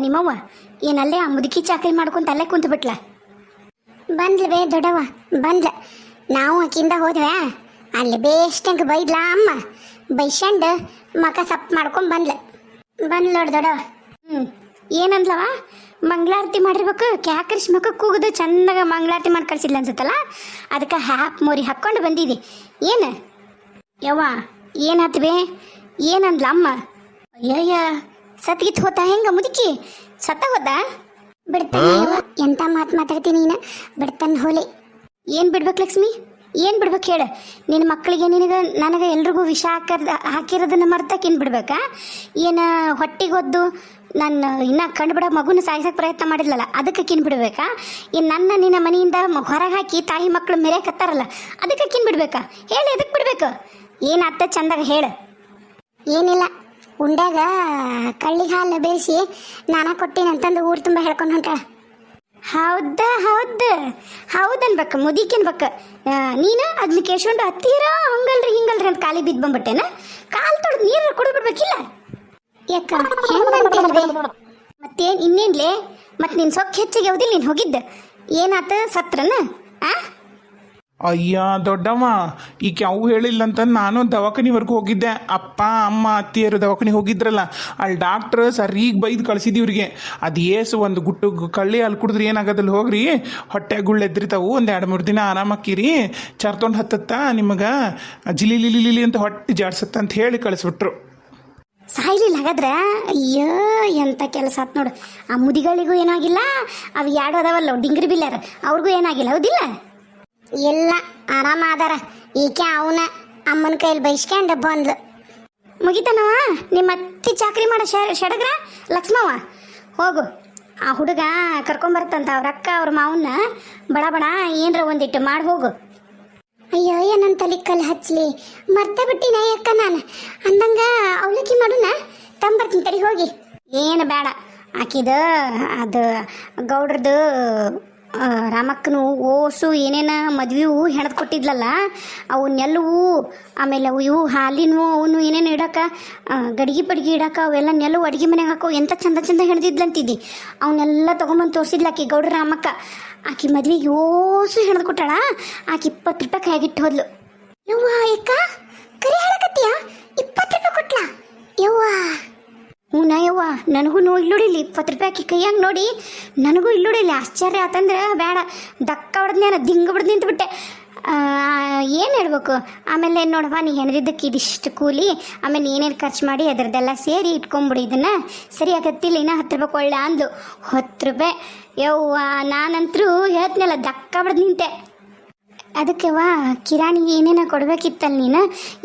ನಿಮ್ಮವ್ವ? ಏನಲ್ಲೇ ಆ ಮುದುಕಿ ಚಾಕರಿ ಮಾಡ್ಕೊಂತ ಅಲ್ಲೇ ಕುಂತು ಬಿಟ್ಲ? ಬಂದ್ಲ ಬೇ ದೊಡ್ಡವ ಬಂದ್ಲ. ನಾವು ಆಕಿಂದ ಹೋದ್ವ್ಯಾ ಅಲ್ಲಿ ಬೇಷ್ಟಂಗೆ ಬೈದ್ಲ ಅಮ್ಮ. ಬೈಸಂಡ್ ಮಕ ಸಪ್ ಮಾಡ್ಕೊಂಡು ಬಂದ್ಲ. ಬಂದ್ಲ ನೋಡ್ ದೊಡ್ಡವ ಹ್ಞೂ ಏನಂದ್ಲವ? ಮಂಗಳಾರತಿ ಮಾಡಿರ್ಬೇಕು, ಕ್ಯಾಕರಿಶ್ ಮಕ್ಕ ಕೂಗಿದು ಚಂದಾಗ ಮಂಗಳಾರತಿ ಮಾಡಿ ಕಳ್ಸಿಲ್ಲ ಅನ್ಸುತ್ತಲ್ಲ? ಅದಕ್ಕೆ ಹ್ಯಾಪ್ ಮೋರಿ ಹಾಕ್ಕೊಂಡು ಬಂದಿದ್ದೆ ಏನು? ಯವ್ವ ಏನಾತ್ವೆ ಏನಂದ್ಲ ಅಮ್ಮ? ಅಯ್ಯಯ್ಯ. ಸತ್ಗಿತ್ ಹೋತ ಹೆಂಗ ಮುದುಕಿ? ಸತ್ತ ಹೋದ ಬಿಡ್ತಾನೆ. ಎಂತ ಮಾತು ಮಾತಾಡ್ತೀನಿ ನೀನು? ಬಿಡ್ತಾನೆ ಹೋಲಿ. ಏನು ಬಿಡ್ಬೇಕು ಲಕ್ಷ್ಮಿ? ಏನು ಬಿಡ್ಬೇಕು ಹೇಳು? ನಿನ್ನ ಮಕ್ಕಳಿಗೆ ನಿನಗೆ ನನಗೆ ಎಲ್ರಿಗೂ ವಿಷ ಹಾಕರ್ದ ಹಾಕಿರೋದನ್ನ ಮರ್ತಕಿನ್ ಬಿಡ್ಬೇಕಾ? ಏನು ಹೊಟ್ಟಿಗೊದ್ದು ನಾನು ಇನ್ನ ಕಂಡು ಬಿಡೋ ಮಗುನ ಸಾಯಿಸೋಕೆ ಪ್ರಯತ್ನ ಮಾಡಿಲ್ಲಲ್ಲ ಅದಕ್ಕೆ ಕಿನ್ ಬಿಡ್ಬೇಕಾ? ಇನ್ನು ನನ್ನ ನಿನ್ನ ಮನೆಯಿಂದ ಹೊರಗೆ ಹಾಕಿ ತಾಯಿ ಮಕ್ಕಳು ಮೆರೆಕತ್ತಾರಲ್ಲ ಅದಕ್ಕೆ ಕಿನ್ ಬಿಡ್ಬೇಕಾ? ಹೇಳಿ ಅದಕ್ಕೆ ಬಿಡ್ಬೇಕು? ಏನು ಅತ್ತ ಚಂದಾಗ ಹೇಳು. ಏನಿಲ್ಲ. ಉಂಡ್ಯಾಗ ಕಳ್ಳಿ ಹಾಲು ಬೇಯಿಸಿ ನಾನು ಕೊಟ್ಟಿನಿ ಅಂತಂದು ಊರು ತುಂಬ ಹೇಳ್ಕೊಂಡು ಹೊಂಟ ಹೌದ, ಹೌದು ಹೌದನ್ಬೇಕು ಮುದಿಕಿನ್ಬೇಕು ನೀನು ಅದ್ಲಿ ಕೇಶೊಂಡು ಹತ್ತೀರ ಹಂಗಲ್ರಿ, ಹಿಂಗಲ್ರಿ ಅಂತ ಕಾಲಿ ಬಿದ್ದು ಬಂದ್ಬಿಟ್ಟೇನ? ಕಾಲು ತೊಳೆದು ನೀರು ಕುಡಿಬಿಡ್ಬೇಕಿಲ್ಲ ಯಾಕ ಹೆಂಗಂತೇಳ್ಬೆ ಮತ್ತೇನು ಇನ್ನೇನ್ಲೇ? ಮತ್ತೆ ನಿನ್ ಸೊಕ್ಕ ಹೆಚ್ಚಿಗೆ ಯಾವ್ದಿಲ್ಲ ನೀನು ಹೋಗಿದ್ದ. ಏನಾತ ಸತ್ರನ? ಆ? ಅಯ್ಯ ದೊಡ್ಡಮ್ಮ ಈಗ ಅವು ಹೇಳಿಲ್ಲ ಅಂತ ನಾನು ದವಾಖಾನಿವರೆಗೂ ಹೋಗಿದ್ದೆ. ಅಪ್ಪ, ಅಮ್ಮ, ಅತ್ತಿಯರು ದವಾಖಾನಿಗೆ ಹೋಗಿದ್ರಲ್ಲ ಅಲ್ಲಿ ಡಾಕ್ಟ್ರ್ ಸರಿಗೆ ಬೈದು ಕಳ್ಸಿದ್ವಿ ಇವ್ರಿಗೆ. ಅದು ಏಸು ಒಂದು ಗುಟ್ಟು ಕಳ್ಳಿ ಅಲ್ಲಿ ಕುಡಿದ್ರೆ ಏನಾಗದಲ್ಲಿ ಹೋಗ್ರಿ ಹೊಟ್ಟೆ ಗುಳ್ಳೆ ಎದ್ರಿತಾವು, ಒಂದು ಎರಡು ಮೂರು ದಿನ ಆರಾಮಕ್ಕಿರಿ ಚರ್ತೊಂಡು ಹತ್ತತ್ತ ನಿಮಗೆ ಜಿಲಿ ಲಿಲಿ ಅಂತ ಹೊಟ್ಟೆ ಜಾಡ್ಸತ್ತ ಅಂತ ಹೇಳಿ ಕಳಿಸ್ಬಿಟ್ರು. ಸಾಯ್ಲಿಲ್ಲ ಹಾಗಾದ್ರೆ? ಅಯ್ಯೋ, ಎಂತ ಕೆಲಸ ಆತ್ ನೋಡು. ಆ ಮುದಿಗಳಿಗೂ ಏನಾಗಿಲ್ಲ, ಅವು ಎರಡು ಅದಾವಲ್ಲ, ಡಿಂಗ್ರಿ ಬಿಲ್ಲಾರ ಅವ್ರಿಗೂ ಏನಾಗಿಲ್ಲ, ಹೌದಿಲ್ಲ? ಎಲ್ಲ ಆರಾಮ ಆದಾರ ಈಕೆ ಅವನ ಅಮ್ಮನ ಕೈಲಿ ಬೈಸ್ಕೊಂಡು ಬಂದ್ಲು ಮುಗಿತನವ? ನಿಮ್ಮ ಅತ್ತಿ ಚಾಕ್ರಿ ಮಾಡೋ ಷಡಗ್ರ? ಶಡಗ್ರ ಲಕ್ಷ್ಮವ್ವ? ಹೋಗು. ಆ ಹುಡುಗ ಕರ್ಕೊಂಬರ್ತಂತ ಅವ್ರ ಅಕ್ಕ, ಅವ್ರ ಮಾವನ್ನ ಬಡ ಬಡ ಏನರ ಒಂದಿಟ್ಟು ಮಾಡಿ ಹೋಗು. ಅಯ್ಯೋ ನನ್ನ ತಲೆ ಕಲ್ಲು ಹಚ್ಚಲಿ ಮರ್ತ ಬಿಟ್ಟಿನ ಅಕ್ಕ ನಾನು? ಅಂದಂಗ ಅವಲಕ್ಕಿ ಮಾಡೋಣ? ತಂಬರ್ತೀನಿ ತಡಿ, ಹೋಗಿ. ಏನು ಬೇಡ. ಆಕಿದ ಅದು ಗೌಡ್ರದ್ದು ರಾಮಕ್ಕನು ಓಸು ಏನೇನ ಮದ್ವಿವು ಹೆಣದ್ ಕೊಟ್ಟಿದ್ಲಲ್ಲ ಅವನ್ನೆಲ್ಲವು ಆಮೇಲೆ ಅವು ಇವು ಹಾಲಿನವು ಅವನು ಏನೇನು ಇಡಕ ಗಡಿಗೆ ಪಡಿಗೆ ಇಡಕ, ಅವೆಲ್ಲ ನೆಲವು ಅಡುಗೆ ಮನೆಗೆ ಹಾಕೋ ಎಂತ ಚಂದ ಚಂದ ಹೆಣದಿದ್ಲಂತಿದ್ದಿ. ಅವನ್ನೆಲ್ಲ ತೊಗೊಂಬಂದು ತೋರಿಸಿದ್ಲ ಆಕಿ ಗೌಡ್ರ ರಾಮಕ್ಕ. ಆಕಿ ಮದ್ವೆಗೆ ಓಸು ಹೆಣದ್ ಕೊಟ್ಟಾಳ, ಆಕಿ ಇಪ್ಪತ್ತು ರೂಪಾಯಿ ಕೈಗಿಟ್ಟು ಹೋದ್ಲು. ಯವ್ವ ಅಕ್ಕ ಕರಿ ಹೇಳಕತ್ತೀಯ ಇಪ್ಪತ್ತು ರೂಪಾಯಿ ಕೊಟ್ಲಾ? ಯವ್ವ. ಹ್ಞೂ ನಾಯವ್ವ, ನನಗೂ ನೋ ಇಲ್ಲುಡಿಲಿ, ಇಪ್ಪತ್ತು ರೂಪಾಯಿ ಕೈಯಾಗ ನೋಡಿ. ನನಗೂ ಇಲ್ಲುಡಿಲಿ, ಆಶ್ಚರ್ಯ ಆತಂದ್ರೆ ಬೇಡ. ದಕ್ಕ ಹೊಡೆದ್ನೇನ ದಿಂಗ ಬಿಡ್ದು ನಿಂತ್ಬಿಟ್ಟೆ ಏನು ಹೇಳ್ಬೇಕು? ಆಮೇಲೆ ನೋಡವ್ವ, ನೀ ಹೆಣದಿದ್ದಕ್ಕೆ ಇದಿಷ್ಟು ಕೂಲಿ, ಆಮೇಲೆ ಏನೇನು ಖರ್ಚು ಮಾಡಿ ಅದರದ್ದೆಲ್ಲ ಸೇರಿ ಇಟ್ಕೊಂಬಿಡಿ ಇದನ್ನು. ಸರಿ ಆಗತ್ತಿಲ್ಲ ಇನ್ನೂ ಹತ್ತು ರೂಪಾಯಿ ಒಳ್ಳೆ ಅಂದ್ಲು. ಹತ್ತು ರೂಪಾಯಿ. ಯವ್ವ, ನಾನಂತರೂ ಹೇಳ್ತೀನಲ್ಲ, ದಕ್ಕ ಬಿಡ್ದು ನಿಂತೆ. ಅದಕ್ಕೆ ವಾ, ಕಿರಾಣಿ ಏನೇನೋ ಕೊಡಬೇಕಿತ್ತಲ್ಲ ನೀನು?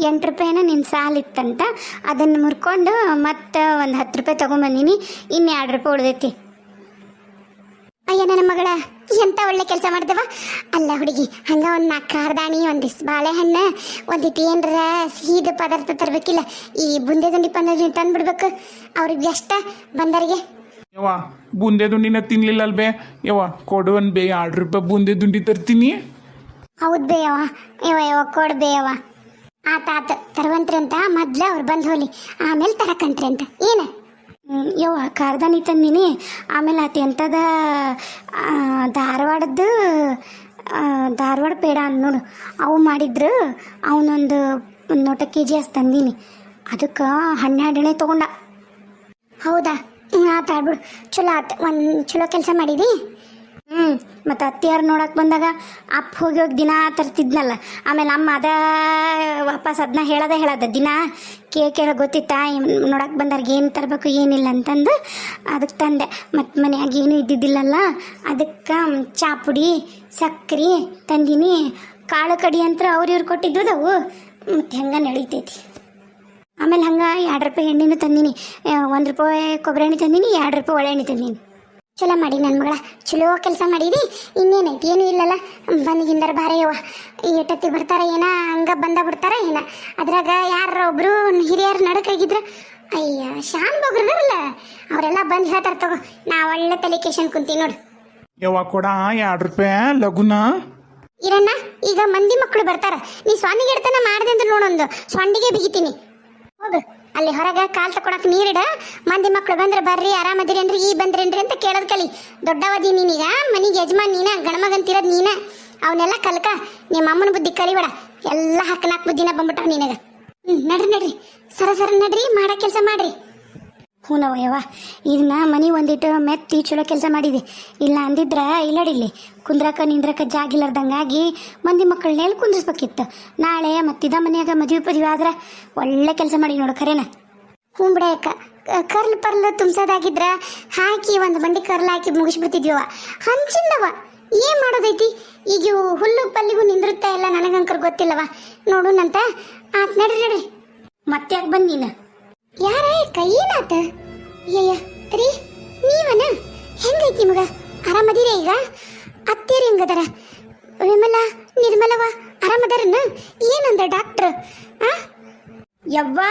ಎಂಟು ರೂಪಾಯಿನ ನಿನ್ನ ಸಾಲಿತ್ತಂತ ಅದನ್ನು ಮುರ್ಕೊಂಡು ಮತ್ತೆ ಒಂದು ಹತ್ತು ರೂಪಾಯಿ ತೊಗೊಂಬಂದೀನಿ ಇನ್ನು ಎರಡು ರೂಪಾಯಿ ಉಳ್ದೈತಿ. ಅಯ್ಯ ನನ್ನ ಮಗಳ ಎಂಥ ಒಳ್ಳೆ ಕೆಲಸ ಮಾಡ್ದವ? ಅಲ್ಲ ಹುಡುಗಿ, ಹಂಗೆ ಒಂದು ನಾಲ್ಕು ಕಾರ್ದಾಣಿ ಒಂದಿಷ್ಟು ಬಾಳೆಹಣ್ಣು ಒಂದಿಟ್ಟು ಏನರ ಸೀದ ಪದಾರ್ಥ ತರಬೇಕಿಲ್ಲ, ಈ ಬುಂದೆ ದುಂಡಿ ಪಂದ್ರ ತಂದ್ಬಿಡ್ಬೇಕು. ಅವ್ರಿಗೆ ಎಷ್ಟ? ಬಂದರಿಗೆ. ಯವ್ವ, ಬುಂದೆ ದುಂಡಿನ ತಿನ್ಲಿಲ್ಲ ಅಲ್ಬೇ ಯವ್ವ ಕೊಡು ಒಂದು ಬೇ, ಎರಡು ರೂಪಾಯಿ ಬುಂದೆ ದುಂಡಿ ತರ್ತೀನಿ. ಹೌದ್ ಬೇಯವ್ವ ಇವ ಇವ ಕೊಡ್ ಬೇಯವ್ವ ಆತ ಆತ ತರವಂತ್ರಿ ಅಂತ ಮೊದ್ಲ ಅವ್ರು ಬಂದು ಹೋಲಿ ಆಮೇಲೆ ತರಕಂತ್ರಿ ಅಂತ. ಏನ? ಯವ್ವ ಕಾರ್ದಾನಿ ತಂದಿನಿ? ಆಮೇಲೆ ಆತ ಎಂತದ ಆ, ಧಾರವಾಡ ಪೇಡ ಅಂದ್ ನೋಡು. ಅವು ಮಾಡಿದ್ರು ಅವನೊಂದು ನೋಟ ಕೆ ಜಿ ಅಷ್ಟು ತಂದೀನಿ. ಅದಕ್ಕೆ ಹನ್ನೆರಡನೇ ತಗೊಂಡ. ಹೌದಾ? ಆತ ಆಡ್ಬಿಡು. ಚಲೋ ಆತ. ಒಂದು ಚಲೋ ಕೆಲಸ ಮಾಡಿದಿ? ಹ್ಞೂ ಮತ್ತು ಅತ್ತಿಯಾರು ನೋಡಕ್ಕೆ ಬಂದಾಗ ಅಪ್ಪ ಹೋಗಿ ಹೋಗಿ ದಿನ ತರ್ತಿದ್ನಲ್ಲ. ಆಮೇಲೆ ಅಮ್ಮ ಅದ ವಾಪಸ್ ಅದನ್ನ ಹೇಳೋದೇ ಹೇಳದ, ದಿನ ಕೇಕ್ ಹೇಳೋ ಗೊತ್ತಿತ್ತಾ ನೋಡಕ್ಕೆ ಬಂದವ್ರಿಗೆ ಏನು ತರಬೇಕು ಏನಿಲ್ಲ ಅಂತಂದು ಅದಕ್ಕೆ ತಂದೆ. ಮತ್ತು ಮನ್ಯಾಗ ಏನು ಇದ್ದಿದ್ದಿಲ್ಲಲ್ಲ, ಅದಕ್ಕೆ ಚಾ ಪುಡಿ ತಂದೀನಿ, ಕಾಳು ಕಡಿ ಅಂತ ಅವ್ರ ಇವ್ರು ಕೊಟ್ಟಿದ್ದು ಅವು ಮತ್ತು ಹೆಂಗೆ ನಡೀತೈತಿ. ಆಮೇಲೆ ಹಂಗೆ ಎರಡು ರೂಪಾಯಿ ಎಣ್ಣೆನೂ ತಂದೀನಿ. ಒಂದು ರೂಪಾಯಿ ಕೊಬ್ಬರಿ ಎಣ್ಣೆ ತಂದೀನಿ, ಎರಡು ರೂಪಾಯಿ ಒಳ್ಳೆ ಎಣ್ಣೆ ತಂದೀನಿ. ಚಲೋ ಮಾಡಿ ನನ್ನ ಮಗಳ ಚಲೋ ಕೆಲಸ ಮಾಡಿದಿ? ಇನ್ನೇನೈತಿ? ಏನೂ ಇಲ್ಲಲ್ಲ. ಬಂದಿಗಿಂದರ ಬಾರಿ ಯವ್ವ. ಎಷ್ಟೊತ್ತಿಗೆ ಬರ್ತಾರ ಏನ? ಹಂಗ ಬಂದ ಬಿಡ್ತಾರ ಏನ? ಅದ್ರಾಗ ಯಾರ ಒಬ್ರು ಹಿರಿಯರು ನಡಕಾಗಿದ್ರ ಅಯ್ಯ ಶಾನ್ ಬೊಗ್ರದಾರಲ್ಲ ಅವರೆಲ್ಲ ಬಂದು ಹೇಳ್ತಾರ ತಗೋ. ನಾ ಒಳ್ಳೆ ತಲೆ ಕೇಶನ್ ಕುಂತೀನಿ ನೋಡು. ಯವ್ವ ಕೊಡ ಎರಡು ರೂಪಾಯಿ ಲಗುನ? ಇರಣ್ಣ ಈಗ ಮಂದಿ ಮಕ್ಕಳು ಬರ್ತಾರ. ನೀ ಸ್ವಾಮಿಗೆ ಇಡ್ತಾನ ಮಾಡ್ದೆ ಅಂತ ನೋಡೊಂದು ಸ್ವಂಡಿಗೆ ಬಿಗಿತೀನಿ. ಹೋಗು. ಅಲ್ಲಿ ಹೊರಗ ಕಾಲ್ ತಕೊಳಕ್ ನೀರಿಡ. ಮಂದಿ ಮಕ್ಳು ಬಂದ್ರೆ ಬರ್ರಿ ಆರಾಮದಿರೇನ್ರಿ ಈ ಬಂದ್ರೇನ್ರಿ ಅಂತ ಕೇಳೋದ್ ಕಲಿ. ದೊಡ್ಡವದಿ ನೀನೀಗ ಮನಿಗೆ ಯಜಮಾನ್ ನೀನ ಗಣಮಗಂತಿರೋದು ನೀನ. ಅವನ್ನೆಲ್ಲ ಕಲ್ಕ. ನಿಮ್ಮ ಅಮ್ಮನ ಬುದ್ಧಿ ಕಲಿಬೇಡ. ಎಲ್ಲ ಹಕ್ಕನಾಕ್ ಬುದ್ಧಿನ ಬಂದ್ಬಿಟ್ಟಾವ ನಿನಗ. ಹ್ಮ್, ನಡ್ರಿ ನಡ್ರಿ. ಸರ ಸರ, ನಡ್ರಿ ಮಾಡೋ ಕೆಲಸ ಮಾಡ್ರಿ. ಹೂನವ ಯವ್ವ ಇದನ್ನ ಮನೆ ಒಂದಿಟ್ಟು ಮೆತ್ತಿ ಚಲೋ ಕೆಲಸ ಮಾಡಿದೆ. ಇಲ್ಲ ಅಂದಿದ್ರ ಇಲ್ಲಡಿಲ್ಲಿ ಕುಂದ್ರಕ ನಿಂದ್ರಕ ಜಾಗಿಲ್ಲರ್ದಂಗಾಗಿ ಮಂದಿ ಮಕ್ಕಳನ್ನೆಲ್ಲಿ ಕುಂದಿಸ್ಬೇಕಿತ್ತು ನಾಳೆ ಮತ್ತಿದ ಮನೆಯಾಗ ಮದುವೆ ಪದುವೆ ಆದ್ರೆ ಒಳ್ಳೆ ಕೆಲಸ ಮಾಡಿ ನೋಡು ಖರೇನ. ಹ್ಞೂ ಬಿಡಕ್ಕ ಕರ್ಲ್ ಪರ್ಲ್ ತುಂಬ್ಸೋದಾಗಿದ್ರ ಹಾಕಿ ಒಂದು ಬಂಡಿ ಕರ್ಲ್ ಹಾಕಿ ಮುಗಿಸ್ಬಿಡ್ತಿದ್ಯವ ಹಂಚಿಂದವ ಏನ್ ಮಾಡೋದೈತಿ? ಈಗ ಇವು ಹುಲ್ಲು ಪಲ್ಲಿಗೂ ನಿಂದಿರುತ್ತೆ ಎಲ್ಲ ನನಗಂಕರ್ ಗೊತ್ತಿಲ್ಲವ ನೋಡುನಂತ ಆತ್ ನಡ್ರಿ ನಡ್ರಿ ಮತ್ತೆ ಯಾಕೆ ಬಂದ್ ನೀನು. ಯಾರ ಕೈ ಏನಾತ ಅಯ್ಯಯ್ಯ ರೀ ನೀವನ? ಹೆಂಗೈತಿ ನಿಮಗ ಆರಾಮದಿರ ಈಗ? ಅತ್ತೇರಿ ಹೆಂಗದರ? ವಿಮಲ, ನಿರ್ಮಲವ ಆರಾಮದಾರನ? ಏನಂದ ಡಾಕ್ಟ್ರ್? ಆ? ಯವ್ವಾ,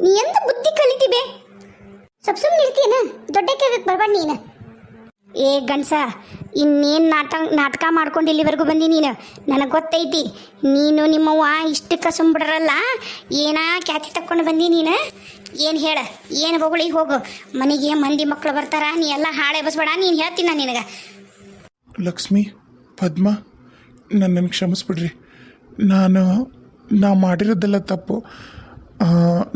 ನೀ ಎಂದ ಬುದ್ಧಿ ಕಲಿತಿಬೆ? ಸ್ವಲ್ಪ ಸುಮ್ಮನೆ ಇರ್ತೀಯನ? ದೊಡ್ಡಕ್ಕೆ ಬರ್ಬೇಡ ನೀನು. ಏ ಗಂಡ್ಸ, ಇನ್ನೇನು ನಾಟಕ ನಾಟಕ ಮಾಡ್ಕೊಂಡು ಇಲ್ಲಿವರೆಗೂ ಬಂದಿ ನೀನು? ನನಗೆ ಗೊತ್ತೈತಿ. ನೀನು ನಿಮ್ಮವ್ವ ಇಷ್ಟಕ್ಕೆ ಸುಮ್ಬಿಡ್ರಲ್ಲ ಏನಾ ಖ್ಯಾತಿ ತಕ್ಕೊಂಡು ಬಂದಿ ನೀನು? ಏನು ಹೇಳ, ಏನು ಬೊಗಳಿ ಹೋಗು? ಮನೆಗೆ ಮಂದಿ ಮಕ್ಕಳು ಬರ್ತಾರ, ನೀ ಎಲ್ಲ ಹಾಳೆ ಬಸ್ಬೇಡ, ನೀನು ಹೇಳ್ತೀನಿ ನಾನು ನಿನಗೆ. ಲಕ್ಷ್ಮಿ, ಪದ್ಮ ನನ್ನನ್ನು ಕ್ಷಮಿಸ್ಬಿಡ್ರಿ. ನಾನು, ನಾ ಮಾಡಿರೋದೆಲ್ಲ ತಪ್ಪು.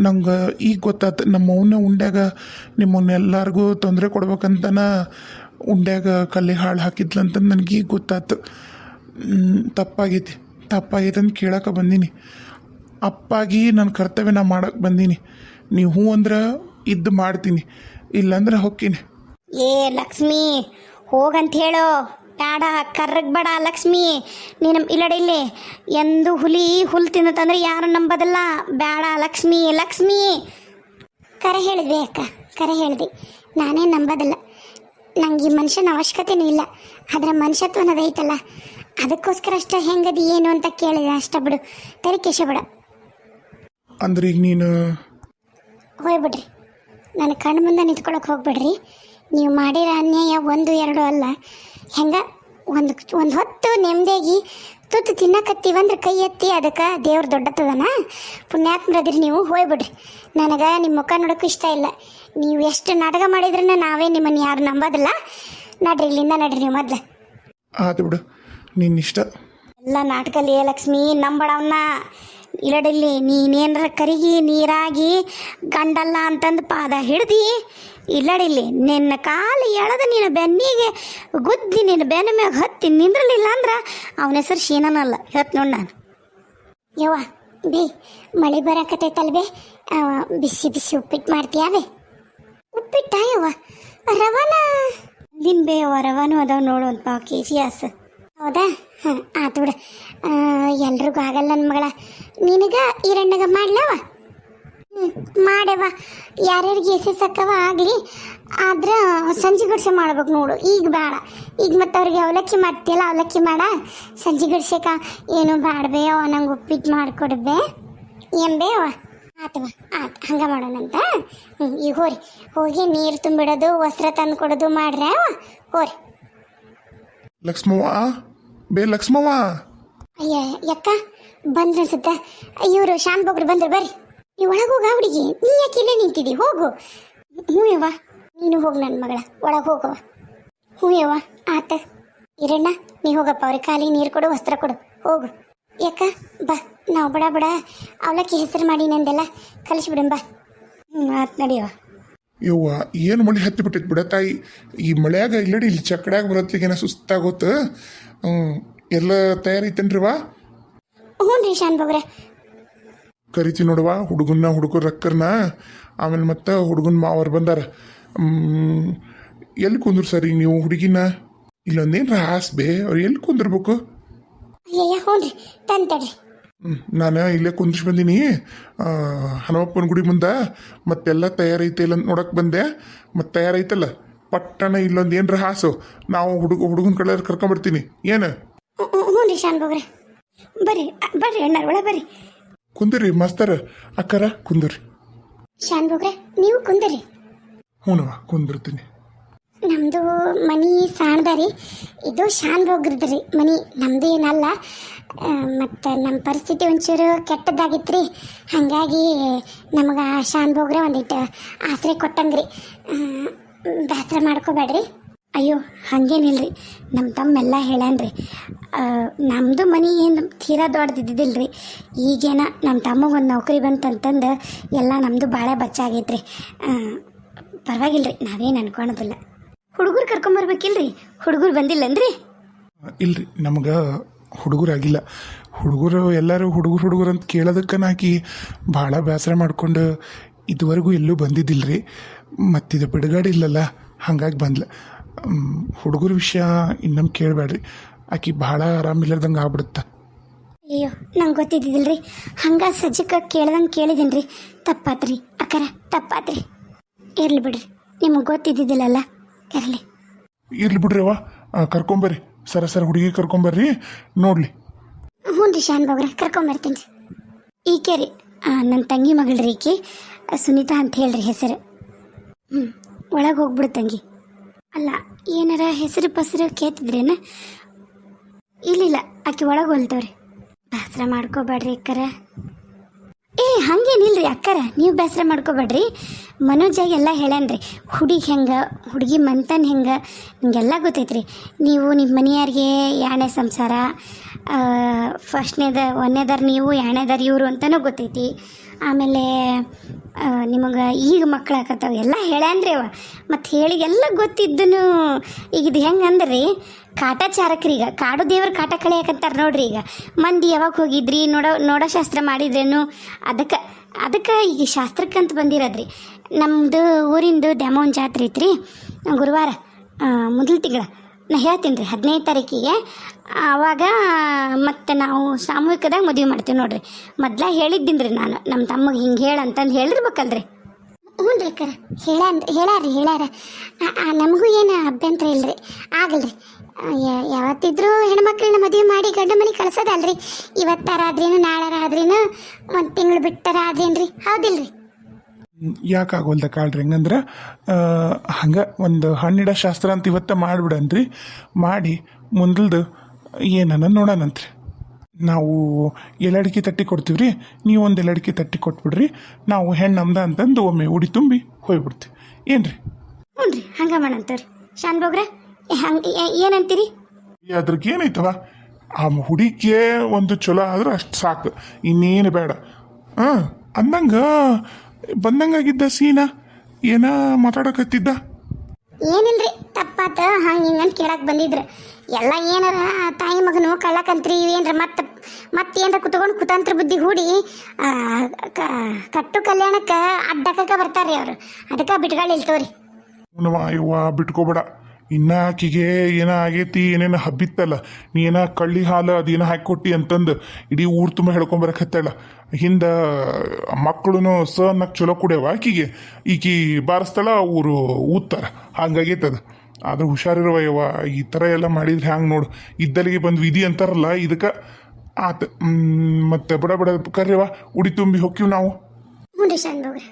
ನಂಗೆ ಈಗ ಗೊತ್ತಾತು ನಮ್ಮ ಉಂಡಾಗ ನಿಮ್ಮನ್ನೆಲ್ಲರಿಗೂ ತೊಂದರೆ ಕೊಡ್ಬೇಕಂತನ ಉಂಡ್ಯಾಗ ಕಲ್ಲಿ ಹಾಳು ಹಾಕಿದ್ಲಂತ ನನಗೆ ಗೊತ್ತಾಯ್ತು ತಪ್ಪಾಗೈತಿ. ತಪ್ಪಾಗೈತೆ ಅಂತ ಕೇಳಕ್ಕೆ ಬಂದೀನಿ. ಅಪ್ಪಾಗಿ ನನ್ನ ಕರ್ತವ್ಯ ನಾ ಮಾಡಕ್ಕೆ ಬಂದೀನಿ. ನೀವು ಹ್ಞೂ ಅಂದ್ರೆ ಇದ್ದು ಮಾಡ್ತೀನಿ. ಇಲ್ಲಾಂದ್ರೆ ಹೊಕ್ಕೀನಿ. ಏ ಲಕ್ಷ್ಮಿ, ಹೋಗಂತ ಹೇಳು. ಬೇಡ ಕರ್ರಗ್ ಬೇಡ ಲಕ್ಷ್ಮಿ. ನೀನು ಇಲ್ಲಡಿಲ್ಲಿ ಎಂದು ಹುಲಿ ಹುಲ್ ತಿನ್ನತಂದ್ರೆ ಯಾರು ನಂಬದಲ್ಲ. ಬೇಡ ಲಕ್ಷ್ಮಿ ಲಕ್ಷ್ಮಿ. ಕರೆ ಹೇಳಿದ್ವಿ ಅಕ್ಕ. ಕರೆ ಹೇಳಿದೆ ನಾನೇ ನಂಬೋದಿಲ್ಲ. ನಂಗೆ ಈ ಮನುಷ್ಯನ ಅವಶ್ಯಕತೆನೂ ಇಲ್ಲ. ಅದರ ಮನುಷ್ಯತ್ವ ಅನ್ನೋದೈತಲ್ಲ ಅದಕ್ಕೋಸ್ಕರ ಅಷ್ಟ ಹೆಂಗದಿ ಏನು ಅಂತ ಕೇಳಿದೆ. ಅಷ್ಟ ಬಿಡು. ತರಿ ಕೇಶ ಬಿಡ. ಅಂದ್ರೆ ಈಗ ನೀನು? ಹೋಗ್ಬಿಡ್ರಿ ನನ್ನ ಕಣ್ಣು ಮುಂದೆ ನಿಂತ್ಕೊಳಕ್ಕೆ ಹೋಗ್ಬಿಡ್ರಿ. ನೀವು ಮಾಡಿರೋ ಅನ್ಯಾಯ ಒಂದು ಎರಡು ಅಲ್ಲ. ಹೆಂಗ? ಒಂದು ಒಂದು ಹೊತ್ತು ನೆಮ್ಮದಿಯಾಗಿ ತುತ್ತು ತಿನ್ನಕತ್ತೀವಂದ್ರೆ ಕೈ ಎತ್ತಿ ಅದಕ್ಕೆ ದೇವ್ರು ದೊಡ್ಡತದನ? ಪುಣ್ಯಾತ್ಮರದ್ರಿ ನೀವು. ಹೋಗ್ಬಿಡ್ರಿ ನನಗೆ ನಿಮ್ಮ ಮುಖ ನೋಡೋಕ್ಕೂ ಇಷ್ಟ ಇಲ್ಲ. ನೀವು ಎಷ್ಟು ನಾಟಕ ಮಾಡಿದ್ರೂ ನಾವೇ ನಿಮ್ಮನ್ನ ಯಾರು ನಂಬೋದಿಲ್ಲ. ನಡ್ರಿ ಇಲ್ಲಿಂದ ನಡ್ರಿ ನೀವು ಮೊದ್ಲು. ಆತು ಬಿಡು. ನಿನ್ನಿಷ್ಟ ಎಲ್ಲ ನಾಟಕಲ್ಲಿ ಲಕ್ಷ್ಮಿ ನಂಬಡವನ್ನ ಇಲ್ಲಡಿಲ್ಲಿ ನೀನೇನರ ಕರಿಗಿ ನೀರಾಗಿ ಗಂಡಲ್ಲ ಅಂತಂದು ಪಾದ ಹಿಡ್ದಿ ಇಲ್ಲಡಿಲ್ಲಿ ನಿನ್ನ ಕಾಲು ಎಳೆದ ನಿನ್ನ ಬೆನ್ನಿಗೆ ಗುದ್ದಿ ನಿನ್ನ ಬೆನ್ನ ಮ್ಯಾಗ ಹತ್ತಿ ನಿಂದ್ರಲಿಲ್ಲ ಅಂದ್ರೆ ಅವನ ಹೆಸರು ಶೀನನಲ್ಲ ಹೇಳ್ತ ನೋಡಿ ನಾನು. ಯವ್ವ ಬೇ ಮಳೆ ಬರಕತೈತಲ್ವೇ ಬಿಸಿ ಬಿಸಿ ಉಪ್ಪಿಟ್ಟು ಮಾಡ್ತೀಯಾವೆ ಉಪ್ಪಿಟ್ಟ ರವಾನ ದಿನ ಬೇ ರವಾನು ಅದಾವ ನೋಡು ಒಂದು ಪಾವು ಕೆ ಜಿ ಆಸ. ಹೌದಾ? ಹಾಂ, ಆತು ಬಿಡ. ಎಲ್ರಿಗೂ ಆಗಲ್ಲ ನನ್ನ ಮಗಳ. ನಿನಗ ಈರಣ್ಣಗ ಮಾಡ್ಲವ? ಹ್ಞೂ ಮಾಡ್ಯವ ಯಾರ್ಯಾರಿಗೆ ಎಸೆ ಸಕ್ಕವ ಆಗಲಿ, ಆದ್ರೆ ಸಂಜೆ ಗಡ್ಸೆ ಮಾಡ್ಬೇಕು ನೋಡು. ಈಗ ಬೇಡ ಈಗ ಮತ್ತೆ ಅವ್ರಿಗೆ ಅವಲಕ್ಕಿ ಮಾಡ್ತೀಯಲ್ಲ, ಅವಲಕ್ಕಿ ಮಾಡ. ಸಂಜೆ ಗಡ್ಸೆಕ ಏನು ಬೇಡಬೇಯವ ನಂಗೆ ಉಪ್ಪಿಟ್ಟು ಮಾಡಿಕೊಡ್ಬೇ. ಏನ್ ಬೇವ ಆತವ ಆತು ಹಂಗೆ ಮಾಡೋಣಂತ? ಹ್ಞೂ ಈಗ ಹೋರಿ. ಹೋಗಿ ನೀರು ತುಂಬಿಡೋದು ವಸ್ತ್ರ ತಂದು ಕೊಡೋದು ಮಾಡ್ರೆ ಹೋರಿ. ಲಕ್ಷ್ಮವ್ವ? ಬೇ ಲಕ್ಷ್ಮವ್ವ? ಅಯ್ಯ ಯಕ್ಕ ಬಂದ್ರ ಅನ್ಸುತ್ತೆ. ಇವರು ಶಾನ್ ಬೊಗ್ರು ಬಂದ್ರು ಬರ್ರಿ. ನೀ ಒಳಗೆ ಹೋಗ ಹುಡುಗಿ. ನೀ ಯಾಕೆ ಇಲ್ಲೇ ನಿಂತಿದ್ದಿ? ಹೋಗು. ಹ್ಞೂ ಯವ್ವ. ನೀನು ಹೋಗು ನನ್ನ ಮಗಳ. ಒಳಗೆ ಹೋಗವ ಹ್ಞೂ ಯವ್ವ. ಆತ. ಇರಣ್ಣ ನೀ ಹೋಗಪ್ಪ. ಅವ್ರಿಗೆ ಕಾಲಿಗೆ ನೀರು ಕೊಡು ವಸ್ತ್ರ ಕೊಡು. ಹೋಗು. ಯಾಕ ಬಾ. ನಾವು ಬಡ ಬಡ ಅವಲಕ್ಕಿ ಹೆಸರು ಮಾಡಿ ನಂದೆಲ್ಲ ಕಲಿಸ್ಬಿಡಂಬ ಹ್ಞೂ ಆತ್ ನಡಿಯವ ಯವ್ವ ಏನು ಮಳೆ ಹತ್ತಿ ಬಿಟ್ಟಿತ್ತು ಬಿಡ ತಾಯಿ? ಈ ಮಳೆಯಾಗ ಇಲ್ಲಡಿ ಇಲ್ಲಿ ಚಕ್ಕಡ್ಯಾಗ ಬರತ್ಲಿಗೇನ ಸುಸ್ತಾಗೋತ? ಎಲ್ಲ ತಯಾರಿ ವಾ ಹ್ಞೂ ರೀ ಶಾನ್ ಬಗ್ರೆ ಕರಿತೀವಿ ನೋಡುವ ಹುಡುಗನ್ನ ಹುಡುಗರ ರಕ್ಕರ್ನ ಆಮೇಲೆ ಮತ್ತೆ ಹುಡುಗನ ಮಾವರು ಬಂದಾರ. ಮ್, ಎಲ್ಲಿ ಕುಂದ್ರು ಸರ್ ಈಗ ನೀವು ಹುಡುಗಿನ? ಇಲ್ಲೊಂದೇನ್ರ ಹಾಸ್ಬೆ ಬೇ ಅವ್ರು ಎಲ್ಲಿ ಕುಂದಿರ್ಬೇಕು? ಅಯ್ಯಯ್ಯ ಹ್ಞೂ ರೀ ತಂತಡ್ರಿ ಹ್ಮ್, ನಾನು ಇಲ್ಲೇ ಕುಂದಿಸ್ ಬಂದೀನಿ. ಹನುಮಪ್ಪನ ಗುಡಿ ಮುಂದೆ ಮತ್ತೆಲ್ಲ ತಯಾರೈತೆ ಇಲ್ಲ ಅಂತ ನೋಡಕ್ಕೆ ಬಂದೆ. ಮತ್ತೆ ತಯಾರೈತಲ್ಲ ಪಟ್ಟಣ ಇಲ್ಲೊಂದು ಏನರ ಹಾಸು. ನಾವು ಹುಡುಗ ಹುಡುಗನ ಕಡೆ ಕರ್ಕೊಂಬರ್ತೀನಿ ಏನು? ಹ್ಞೂ ಹ್ಞೂ- ಹ್ಞೂ ರೀ ಶಾನ್ ಬೊಗ್ರೆ. ಬರ್ರಿ ಬರ್ರಿ ಅಣ್ಣಾರ ಒಳ ಬರ್ರಿ. ಕುಂದಿರಿ ಮಸ್ತರ ಅಕ್ಕರ ಕುಂದಿರಿ. ಶಾನ್ ಬೋಗ್ರೆ ನೀವು ಕುಂದರಿ. ಹ್ಞೂನವ ಕುಂದಿರ್ತೀನಿ. ನಮ್ಮದು ಮನೆ ಸಾಣದ ರೀ. ಇದು ಶಾನ್ ಹೋಗಿರ್ದು ರೀ. ಮನೆ ನಮ್ಮದು ಏನಲ್ಲ. ಮತ್ತು ನಮ್ಮ ಪರಿಸ್ಥಿತಿ ಒಂಚೂರು ಕೆಟ್ಟದ್ದಾಗಿತ್ತು ರೀ ಹಾಗಾಗಿ ನಮಗೆ ಶಾನ್ ಭೋಗ್ರೆ ಒಂದಿಟ್ಟು ಆಸರೆ ಕೊಟ್ಟಂಗ್ರಿ ಬೇಸರ ಮಾಡ್ಕೋಬೇಡ್ರಿ. ಅಯ್ಯೋ ಹಾಗೇನಿಲ್ರಿ ನಮ್ಮ ತಮ್ಮೆಲ್ಲ ಹೇಳ್ಯಾನ್ರಿ ನಮ್ಮದು ಮನೆ ಏನು ತೀರಾ ದೊಡ್ಡದಿದ್ದಿಲ್ಲ ರೀ ಈಗೇನ ನಮ್ಮ ತಮ್ಮಗೆ ಒಂದು ನೌಕರಿ ಬಂತಂತಂದು ಎಲ್ಲ ನಮ್ಮದು ಭಾಳ ಬಚ್ಚಾಗೈತ್ರಿ. ಪರವಾಗಿಲ್ಲ ರೀ ನಾವೇನು ಅನ್ಕೊಳೋದಿಲ್ಲ. ಹುಡುಗರು ಕರ್ಕೊಂಬರ್ಬೇಕಿಲ್ರಿ ಹುಡುಗರು ಬಂದಿಲ್ಲನ್ರಿ? ಇಲ್ರಿ ನಮಗೆ ಹುಡುಗರಾಗಿಲ್ಲ. ಹುಡುಗರು ಎಲ್ಲರೂ ಹುಡುಗರು ಹುಡುಗರು ಅಂತ ಕೇಳೋದಕ್ಕೆ ನಾಕಿ ಭಾಳ ಬೇಸರ ಮಾಡ್ಕೊಂಡು ಇದುವರೆಗೂ ಎಲ್ಲೂ ಬಂದಿದ್ದಿಲ್ರಿ. ಮತ್ತಿದು ಬಿಡುಗಡೆ ಇಲ್ಲಲ್ಲ ಹಾಗಾಗಿ ಬಂದ್ಲ. ಹುಡುಗರ ವಿಷಯ ಇನ್ನೊಮ್ಮೆ ಕೇಳಬೇಡ್ರಿ ಆಕಿ ಭಾಳ ಆರಾಮಿಲ್ಲದಂಗೆ ಆಗ್ಬಿಡುತ್ತೆ. ಅಯ್ಯೋ ನಂಗೆ ಗೊತ್ತಿದ್ದಿಲ್ರಿ. ಹಂಗ ಹಂಗೆ ಸಜ್ಜಕ್ಕೆ ಕೇಳ್ದಂಗೆ ಕೇಳಿದ್ದೀನಿ ರೀ ತಪ್ಪಾತ್ರಿ ಅಕ್ಕರ ತಪ್ಪಾತ್ರಿ. ಇರ್ಲಿ ಬಿಡ್ರಿ ನಿಮಗೆ ಗೊತ್ತಿದ್ದಿದ್ದಿಲ್ಲಲ್ಲ? ಇರಲಿ. ಇರ್ಲಿ ಬಿಡ್ರಿ ಅವ್ವ. ಆ, ಕರ್ಕೊಂಬರ್ರಿ. ಸರ ಸರ ಹುಡುಗಿ ಕರ್ಕೊಂಬರ್ರಿ. ನೋಡ್ಲಿ. ಹ್ಞೂ ರೀ ಶಾನ್ ಭೋಗ್ರೆ ಕರ್ಕೊಂಬರ್ತೀನಿ. ರೀ ಈಕೆ ರೀ ನನ್ನ ತಂಗಿ ಮಗಳ್ರಿ ಈಕೆ. ಸುನೀತಾ ಅಂತ ಹೇಳ್ರಿ ಹೆಸರು. ಹ್ಞೂ ಒಳಗೆ ಹೋಗ್ಬಿಡು ತಂಗಿ. ಅಲ್ಲ ಏನಾರ ಹೆಸರು ಪಸರು ಕೇತಿದ್ರೇನ ಇಲ್ಲಿಲ್ಲ ಆಕೆ ಒಳಗೆ ಹೊಲ್ತವ್ರಿ. ಬೇಸರ ಮಾಡ್ಕೋಬೇಡ್ರಿ ಅಕ್ಕರ. ಏ ಹಂಗೇನಿಲ್ರಿ ಅಕ್ಕರ? ನೀವು ಬೇಸರ ಮಾಡ್ಕೋಬೇಡ್ರಿ. ಮನೋಜಾಗ ಎಲ್ಲ ಹೇಳನ್ರಿ ಹುಡುಗಿ ಹೆಂಗೆ, ಹುಡುಗಿ ಮಂತನ್ ಹೆಂಗೆ ನಿಮಗೆಲ್ಲ ಗೊತ್ತೈತ್ರಿ. ನೀವು ನಿಮ್ಮ ಮನೆಯವ್ರಿಗೆ ಯಾಣೆ ಸಂಸಾರ ಫಸ್ಟ್ನೇದ ಒಂದನೇದಾರ ನೀವು ಯಾಣೆದಾರ ಇವರು ಅಂತಲೂ ಗೊತ್ತೈತಿ. ಆಮೇಲೆ ನಿಮಗೆ ಈಗ ಮಕ್ಕಳು ಆಕತ್ತಾವ ಎಲ್ಲ ಹೇಳ್ಯಾನ್ರಿ ಅವ. ಮತ್ತು ಹೇಳಿ ಎಲ್ಲ ಗೊತ್ತಿದ್ದನು. ಈಗ ಇದು ಹೆಂಗೆ ಅಂದ್ರೆ? ಕಾಟಾಚಾರಕ್ರಿ ಈಗ. ಕಾಡು ದೇವ್ರ ಕಾಟ ಕಳಿಯಾಕಂತಾರೆ ನೋಡ್ರಿ ಈಗ. ಮಂದಿ ಯಾವಾಗ ಹೋಗಿದ್ರಿ? ನೋಡೋ ನೋಡೋ ಶಾಸ್ತ್ರ ಮಾಡಿದ್ರೇನು? ಅದಕ್ಕೆ ಅದಕ್ಕೆ ಈಗ ಶಾಸ್ತ್ರಕ್ಕಂತ ಬಂದಿರೋದ್ರಿ. ನಮ್ಮದು ಊರಿಂದು ದ್ಯಾಮೋನ್ ಜಾತ್ರೆ ಐತ್ರಿ. ಗುರುವಾರ ಮೊದಲು ತಿಂಗಳ. ನಾ ಹೇಳ್ತೀನಿ ರೀ ಹದಿನೈದು ತಾರೀಕಿಗೆ. ಆವಾಗ ಮತ್ತೆ ನಾವು ಸಾಮೂಹಿಕದಾಗ ಮದುವೆ ಮಾಡ್ತೀವಿ ನೋಡ್ರಿ. ಮೊದ್ಲ ಹೇಳಿದ್ದೀನಿ ರೀ ನಾನು. ನಮ್ಮ ತಮ್ಮಗೆ ಹಿಂಗೆ ಹೇಳ ಅಂತಂದು ಹೇಳಿರ್ಬೇಕಲ್ರಿ. ಹ್ಞೂ ರೀ ಅಕ್ಕರ. ಹೇಳ ಹೇಳಾರಿ. ಹೇಳಾರ ನಮಗೂ ಏನು ಅಭ್ಯಂತರ ಇಲ್ಲರಿ ಆಗಲ್ರಿ. ಯಾವತ್ತಿದ್ರೂ ಹೆಣ್ಮಕ್ಳನ್ನ ಮದುವೆ ಮಾಡಿ ಗಂಡ ಮನೆ ಕಳ್ಸೋದಲ್ರಿ. ಇವತ್ತಾರ ಆದ್ರೇನು ನಾಳಾರ ಆದ್ರೇನು ಒಂದು ತಿಂಗಳು ಬಿಟ್ಟಾರ ಆದ್ರೇನ್ರಿ. ಹೌದಿಲ್ರಿ. ಯಾಕೆ ಆಗೋಲ್ದ ಕಾಳ್ರಿ ಹೆಂಗಂದ್ರೆ ಹಂಗೆ ಒಂದು ಹಣ್ಣಿಡ ಶಾಸ್ತ್ರ ಅಂತ ಇವತ್ತ ಮಾಡಿಬಿಡನ್ರಿ. ಮಾಡಿ ಮುಂದಲ್ದು ಏನನ್ನ ನೋಡೋಣಂತ್ರಿ ನಾವು ಎಲಡಿಕೆ ತಟ್ಟಿ ಕೊಡ್ತೀವಿ ರೀ ನೀವು ಒಂದು ಎಲಡಿಕೆ ತಟ್ಟಿ ಕೊಟ್ಬಿಡ್ರಿ ನಾವು ಹೆಣ್ಣಮ್ದ ಅಂತಂದು ಒಮ್ಮೆ ಉಡಿ ತುಂಬಿ ಹೋಗ್ಬಿಡ್ತೀವಿ. ಏನ್ರಿ? ಹ್ಞೂ ರೀ ಹಂಗೆ ಮಾಡಂತವ್ರಿ. ಶಾನ್ ಬೋಗ್ರೆ ಹಂಗೆ ಏನಂತೀರಿ? ಅದ್ರಿಗೆ ಏನೈತವ ಆ ಹುಡುಗಿಗೆ ಒಂದು ಚಲೋ ಆದ್ರೆ ಅಷ್ಟು ಸಾಕು ಇನ್ನೇನು ಬೇಡ. ಹಾಂ ಅಂದಂಗ ಬಂದಂಗಾಗಿದ್ದ ಸೀನ ಏನ ಮಾತಾಡಕತ್ತಿದ್ದ ಏನಿಲ್ರಿ ತಪ್ಪಾತ ಹಂಗೆ ಹಿಂಗಂತ ಕೇಳಕ್ ಬಂದಿದ್ರ. ಎಲ್ಲ ಏನಾರ ತಾಯಿ ಮಗನು ಕಳ್ಳಕಂತ್ರಿ ಇವೇನ್ರ ಮತ್ತೆ ಮತ್ತೇನ್ರ ಕುತ್ಕೊಂಡು ಕುತಂತ್ರ ಬುದ್ಧಿ ಹೂಡಿ ಕಟ್ಟು ಕಲ್ಯಾಣಕ್ಕೆ ಅಡ್ಡಕ್ಕ ಬರ್ತಾರ್ರಿ ಅವರು. ಅದಕ್ಕೆ ಬಿಟ್ಗಳು ಇಲ್ತವ್ರಿ ಬಿಟ್ಕೋಬೇಡ. ಇನ್ನ ಆಕಿಗೆ ಏನ ಆಗೈತಿ, ಏನೇನ ಹಬ್ಬಿತ್ತಲ್ಲ, ನೀ ಏನ ಕಳ್ಳಿ ಹಾಲು ಅದೇನ ಹಾಕಿಕೊಟ್ಟಿ ಅಂತಂದು ಇಡೀ ಊರ್ ತುಂಬ ಹೇಳ್ಕೊಂಬರಕತ್ತಾಳ ಹಿಂದ ಮಕ್ಕಳು ಸ ಅನ್ನಕ್ಕೆ ಚಲೋ ಕುಡಿಯವ ಆಕಿಗೆ. ಈಕಿ ಬಾರಿಸ್ತಾಳ ಊರು ಊದ್ತಾರ ಹಂಗಾಗೈತದ. ಆದ್ರೆ ಹುಷಾರಿರುವ ಯವ್ವ ಈ ಥರ ಎಲ್ಲ ಮಾಡಿದ್ರೆ ಹ್ಯಾಂಗೆ ನೋಡು. ಇದ್ದಲ್ಲಿಗೆ ಬಂದು ವಿಧಿ ಅಂತಾರಲ್ಲ, ಇದಕ್ಕೆ ಆತ ಮತ್ತೆ ಬಡ ಬಡ ಕರ್ಯವ ಉಡಿ ತುಂಬಿ ಹೊಕ್ಕಿವ್ ನಾವು. ಹ್ಞೂ ರೀ